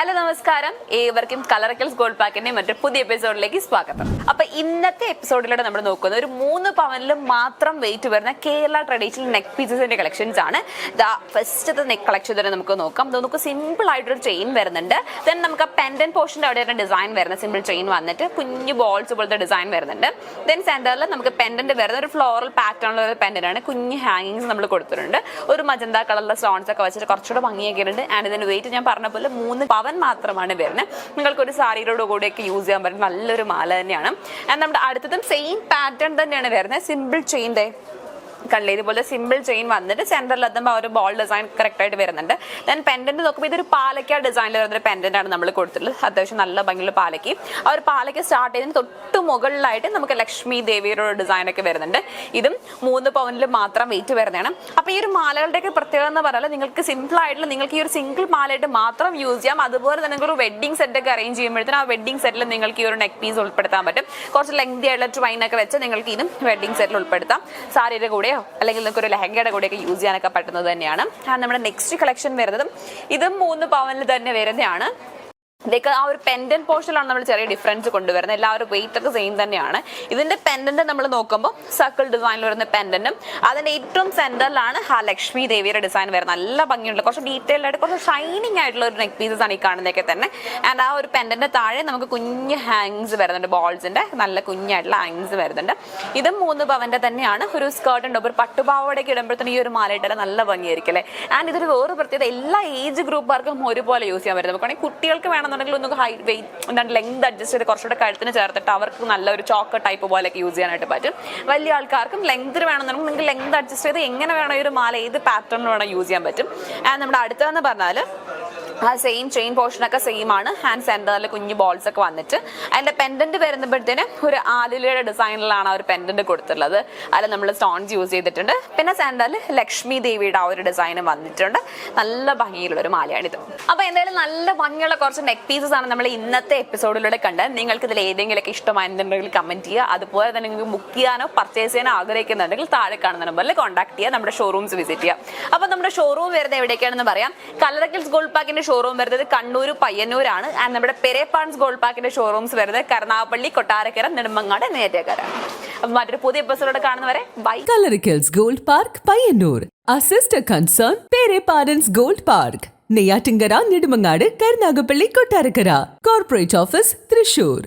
Hello നമസ്കാരം. ഏവർക്കും കളറക്കൽ gold പാക്കിന്റെ മറ്റൊരു പുതിയ എപ്പിസോഡിലേക്ക് സ്വാഗതം. അപ്പൊ ഇന്നത്തെ എപ്പിസോഡിലൂടെ നമ്മൾ നോക്കുന്നത് ഒരു മൂന്ന് പവനിലും മാത്രം വെയിറ്റ് വരുന്ന കേരള ട്രഡീഷണൽ നെക്ക് പീസസിന്റെ കളക്ഷൻസ് ആണ്. ഫസ്റ്റത്തെ നെക്ക് കളക്ഷൻ തന്നെ നമുക്ക് നോക്കാം. നമുക്ക് സിമ്പിൾ ആയിട്ടൊരു ചെയിൻ വരുന്നുണ്ട്. ദെൻ നമുക്ക് ആ പെൻഡൻ പോർഷന്റെ അവിടെ ഡിസൈൻ വരുന്ന സിമ്പിൾ ചെയിൻ വന്നിട്ട് കുഞ്ഞു ബോൾസ് പോലത്തെ ഡിസൈൻ വരുന്നുണ്ട്. ദെൻ സെന്ററിൽ നമുക്ക് പെൻഡന്റ് വരുന്ന ഒരു ഫ്ലോറൽ പാറ്റേണുള്ള ഒരു പെൻഡന്റ് ആണ്. കുഞ്ഞു ഹാങ്ങിങ്സ് നമ്മൾ കൊടുത്തിട്ടുണ്ട്. ഒരു മജന്ത കളറിലെ സ്റ്റോൺസ് ഒക്കെ വെച്ചിട്ട് കുറച്ചുകൂടെ ഭംഗിയൊക്കെ ഉണ്ട് ആൻഡ് ഇതിന്റെ വെയിറ്റ് ഞാൻ പറഞ്ഞ പോലെ മൂന്ന് പവൻ മാത്രമാണ് വരുന്നത്. നിങ്ങൾക്ക് ഒരു സാരിയുടെ കൂടെയൊക്കെ യൂസ് ചെയ്യാൻ പറ്റുന്ന നല്ലൊരു മാല തന്നെയാണ്. ആൻഡ് നമ്മുടെ അടുത്തതും സെയിം പാറ്റേൺ തന്നെയാണ് വരുന്നത്. സിമ്പിൾ ചെയിന്റെ കണ്ടില്ലേ? ഇതുപോലെ സിമ്പിൾ ചെയിൻ വന്നിട്ട് സെന്ററിൽ എത്തുമ്പോൾ ആ ഒരു ബോൾ ഡിസൈൻ കറക്റ്റ് ആയിട്ട് വരുന്നുണ്ട്. ദെൻ പെൻഡന്റ് നോക്കുമ്പോൾ ഇതൊരു പാലക്ക ഡിസൈനിൽ വരുന്ന പെൻഡന്റ് ആണ് നമ്മൾ കൊടുത്തിട്ടുള്ളത്. അത്യാവശ്യം നല്ല ഭംഗിയുള്ള പാലയ്ക്ക്. ആ ഒരു പാലയ്ക്ക് സ്റ്റാർട്ട് ചെയ്തതിന് തൊട്ട് മുകളിലായിട്ട് നമുക്ക് ലക്ഷ്മി ദേവിയുടെ ഡിസൈൻ ഒക്കെ വരുന്നുണ്ട്. ഇതും മൂന്ന് പവനിൽ മാത്രം വെയിറ്റ് വരുന്നതാണ്. അപ്പോൾ ഈ ഒരു മാലകളുടെയൊക്കെ പ്രത്യേകത എന്ന് പറഞ്ഞാൽ നിങ്ങൾക്ക് സിമ്പിൾ ആയിട്ടുള്ള നിങ്ങൾക്ക് ഈ ഒരു സിംഗിൾ മാലയായിട്ട് മാത്രം യൂസ് ചെയ്യാം. അതുപോലെ തന്നെ ഒരു വെഡിങ് സെറ്റ് ഒക്കെ അറേഞ്ച് ചെയ്യുമ്പോഴത്തേനും ആ വെഡിങ് സെറ്റിൽ നിങ്ങൾക്ക് ഈ ഒരു നെക്ക് പീസ് ഉൾപ്പെടുത്താൻ പറ്റും. കുറച്ച് ലെങ്തി ആയിട്ടുള്ള ട്വൈൻ ഒക്കെ വെച്ച് നിങ്ങൾക്ക് ഇതും വെഡിങ് സെറ്റിൽ ഉൾപ്പെടുത്താം. സാരിയുടെ കൂടെയോ അല്ലെങ്കിൽ നിങ്ങൾക്ക് ഒരു ലെഹങ്കയുടെ കൂടെയൊക്കെ യൂസ് ചെയ്യാനൊക്കെ പറ്റുന്നത് തന്നെയാണ്. നമ്മുടെ നെക്സ്റ്റ് കളക്ഷൻ വരുന്നതും ഇതും മൂന്ന് പവനിൽ തന്നെ വരുന്നതാണ്. ഇതൊക്കെ ആ ഒരു പെൻഡന്റ് പോർഷനിലാണ് നമ്മൾ ചെറിയ ഡിഫറൻസ് കൊണ്ടുവരുന്നത്. എല്ലാവരും വെയിറ്റ് ഒക്കെ സെയിം തന്നെയാണ്. ഇതിന്റെ പെൻഡന്റ് നമ്മൾ നോക്കുമ്പോൾ സർക്കിൾ ഡിസൈനിൽ വരുന്ന പെൻഡന്റും അതിന്റെ ഏറ്റവും സെന്ററിലാണ് ആ ലക്ഷ്മി ദേവിയുടെ ഡിസൈൻ വരുന്നത്. നല്ല ഭംഗിയുള്ള കുറച്ച് ഡീറ്റെയിൽ ആയിട്ട് കുറച്ച് ഷൈനിങ് ആയിട്ടുള്ള ഒരു നെക്ക് പീസസ് ആണ് ഈ കാണുന്നതൊക്കെ തന്നെ. ആൻഡ് ആ ഒരു പെൻഡന്റ് താഴെ നമുക്ക് കുഞ്ഞ് ഹാങ്സ് വരുന്നുണ്ട്. ബോൾസിന്റെ നല്ല കുഞ്ഞായിട്ടുള്ള ഹാങ്സ് വരുന്നുണ്ട്. ഇതും മൂന്ന് പവന്റെ തന്നെയാണ്. ഒരു സ്കേർട്ട് ഉണ്ട്. ഒരു പട്ടുപാവടയൊക്കെ ഇടുമ്പോഴത്തേനും ഈ ഒരു മാലയിട്ടാൽ നല്ല ഭംഗിയായിരിക്കും അല്ലേ? ആൻഡ് ഇതൊരു വേറെ പ്രത്യേകത. എല്ലാ ഏജ് ഗ്രൂപ്പുകാർക്കും ഒരുപോലെ യൂസ് ചെയ്യാൻ പറ്റും. നമുക്ക് കുട്ടികൾക്ക് വേണമെന്നുണ്ടെങ്കിൽ ഒന്ന് ഹൈ വെയിറ്റ് എന്താണ് ലെങ്ത് അഡ്ജസ്റ്റ് ചെയ്ത് കുറച്ചുകൂടെ കഴുത്തിന് ചേർത്തിട്ട് അവർക്ക് നല്ലൊരു ചോക്ക ടൈപ്പ് പോലെയൊക്കെ യൂസ് ചെയ്യാനായിട്ട് പറ്റും. വലിയ ആൾക്കാർക്കും ലെങ്ത് വേണമെന്നുണ്ടെങ്കിൽ നിങ്ങൾക്ക് ലെങ്ത് അഡ്ജസ്റ്റ് ചെയ്ത് എങ്ങനെ വേണോ ഈ ഒരു മാല ഏത് പാറ്റേണിൽ വേണോ യൂസ് ചെയ്യാൻ പറ്റും. ആൻഡ് നമ്മുടെ അടുത്തതെന്ന് പറഞ്ഞാൽ ആ സെയിം ചെയിൻ പോർഷനൊക്കെ സെയിം ആണ്. ഹാൻഡ് സെന്ററിൽ കുഞ്ഞു ബോൾസ് ഒക്കെ വന്നിട്ട്. അതിന്റെ പെൻഡന്റ് വരുമ്പോഴത്തേന് ഒരു ആലുലയുടെ ഡിസൈനിലാണ് ആ ഒരു പെൻഡന്റ് കൊടുത്തിട്ടുള്ളത്. അതിൽ നമ്മൾ സ്റ്റോൺസ് യൂസ് ചെയ്തിട്ടുണ്ട്. പിന്നെ സെന്ററിൽ ലക്ഷ്മി ദേവിയുടെ ആ ഒരു ഡിസൈനും വന്നിട്ടുണ്ട്. നല്ല ഭംഗിയുള്ള ഒരു മാലയാണിത്. അപ്പൊ എന്തായാലും നല്ല ഭംഗിയുള്ള കുറച്ച് നെക്ക് പീസസ് ആണ് നമ്മൾ ഇന്നത്തെ എപ്പിസോഡിലൂടെ കണ്ടത്. നിങ്ങൾക്ക് ഇതിൽ ഏതെങ്കിലുമൊക്കെ ഇഷ്ടമായിട്ടുണ്ടെങ്കിൽ കമന്റ് ചെയ്യുക. അതുപോലെ തന്നെ നിങ്ങൾക്ക് ബുക്ക് ചെയ്യാനോ പർച്ചേസ് ചെയ്യാനോ ആഗ്രഹിക്കുന്നുണ്ടെങ്കിൽ താഴെ കാണുന്ന നമ്പറിൽ കോൺടാക്ട് ചെയ്യുക. നമ്മുടെ ഷോറൂംസ് വിസിറ്റ് ചെയ്യുക. അപ്പൊ നമ്മുടെ ഷോറൂം വരുന്നത് എവിടേക്കാണെന്ന് പറയാം. കലറക്കിൽസ് ഗോൾഡ് പാക്കിന്റെ ഷോറൂം വരുന്നത് കണ്ണൂർ പയ്യന്നൂരാണ്. ആൻഡ് നമ്മുടെ പെരേപ്പാൻസ് ഗോൾഡ് പാക്കിന്റെ ഷോറൂംസ് വരുന്നത് കരുനാഗപ്പള്ളി കൊട്ടാരക്കര നെടുമ്പങ്ങാട് നേറ്റേക്കര അപ്പൊ മറ്റൊരു പുതിയ എപ്പിസോഡ് കാണുന്നവരെ bye Kalarickals gold park Payyanur. Assist concern Perepans gold park. Neyyattinkara Nedumangad Karunagappally Kottarakkara. Corporate office Thrissur.